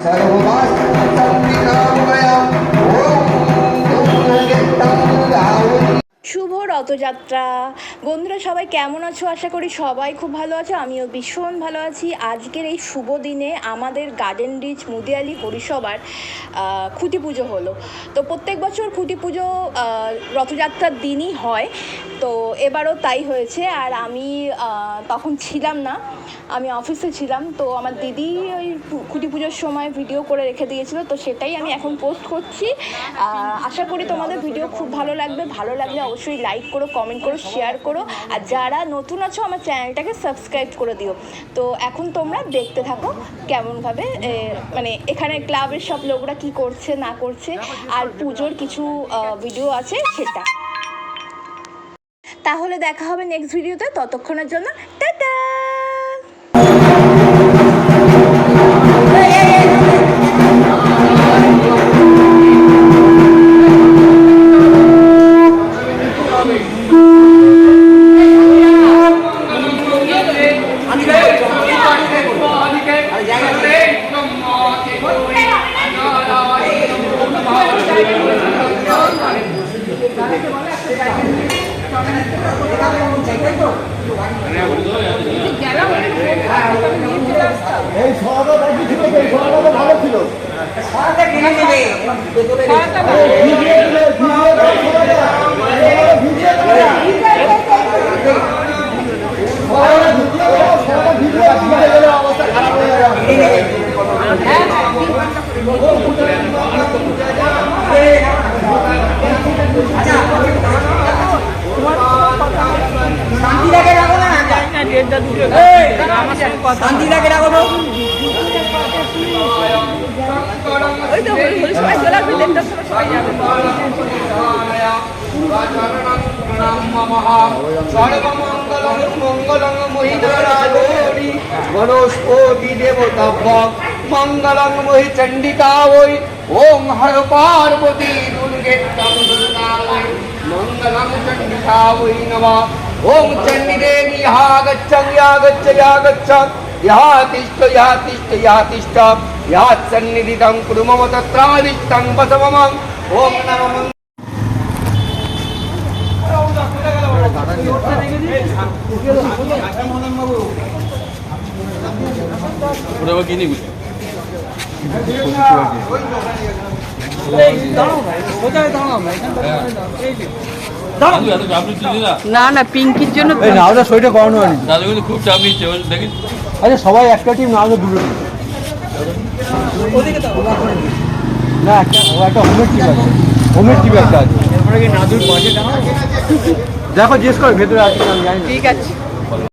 শুভ রথযাত্রা। বন্ধুরা, সবাই কেমন আছো? আশা করি সবাই খুব ভালো আছো। আমিও ভীষণ ভালো আছি। আজকের এই শুভ দিনে আমাদের গার্ডেন রিচ মুদিয়ালি হরিসভার খুঁটি পুজো হলো। তো প্রত্যেক বছর খুঁটি পুজো রথযাত্রার দিনই হয়। তো এবারও তাই হয়েছে। আর আমি তখন ছিলাম না। আমি অফিসে ছিলাম। তো আমার দিদি ওই খুঁটি পুজোর সময় ভিডিও করে রেখে দিয়েছিল। তো সেটাই আমি এখন পোস্ট করছি। আশা করি তোমাদের ভিডিও খুব ভালো লাগবে। ভালো লাগলে অবশ্যই লাইক করো কমেন্ট করো শেয়ার করো। আর যারা নতুন আছো, আমার চ্যানেলটাকে সাবস্ক্রাইব করে দিও। তো এখন তোমরা দেখতে থাকো কেমনভাবে মানে এখানে ক্লাবের সব লোকরা কি করছে, না করছে, আর পুজোর কিছু ভিডিও আছে সেটা। তাহলে দেখা হবে নেক্সট ভিডিওতে ততক্ষণের জন্য, টাটা! এই ছিল ভালো ছিল। আরে ভিডিও দিলে ভিডিও দিলে সভাটা সভাটা ভিডিও দিলে সভাটা ভিডিও দিলে সভাটা ভিডিও দিলে গেলে অবস্থা খারাপ হয়ে যাবে শান্তিটাকে রাখো না শান্তিটাকে রাখো তো ওই তো হলুদ সময় চলে আসবে দেড়টার সবাই যাবে বনস্পতি দেবতাভ্যক মঙ্গলং মহি চণ্ডিকা ওই ওম হর পার্বতী দুর্গে মঙ্গলং চণ্ডিকা ওই নম গচ্ছ ইহা গচ্ছ ইহা তিষ্ঠ ইহা তিষ্ঠ ইহা তিষ্ঠ ইহা সন্নিধিতং কুরু মম তত্রাদিষ্টং বস মম ওম নমঃ ওটা আবার কিনে গুলো দাদু এত চাপ নিচ্ছিলি না না না পিঙ্কির জন্য এই নাওটা সইটা করানো হয়নি। দাদু কিন্তু খুব চাপ নিচ্ছে দেখি। দেখিস আচ্ছা সবাই একটা টিম নাওটা দুটো টিম না একটা একটা হোমের টিম আছে। হোমের টিম একটা আছে। দেখো জিজ্ঞেস কর ভেতরে আছে আমি জানি ঠিক আছে।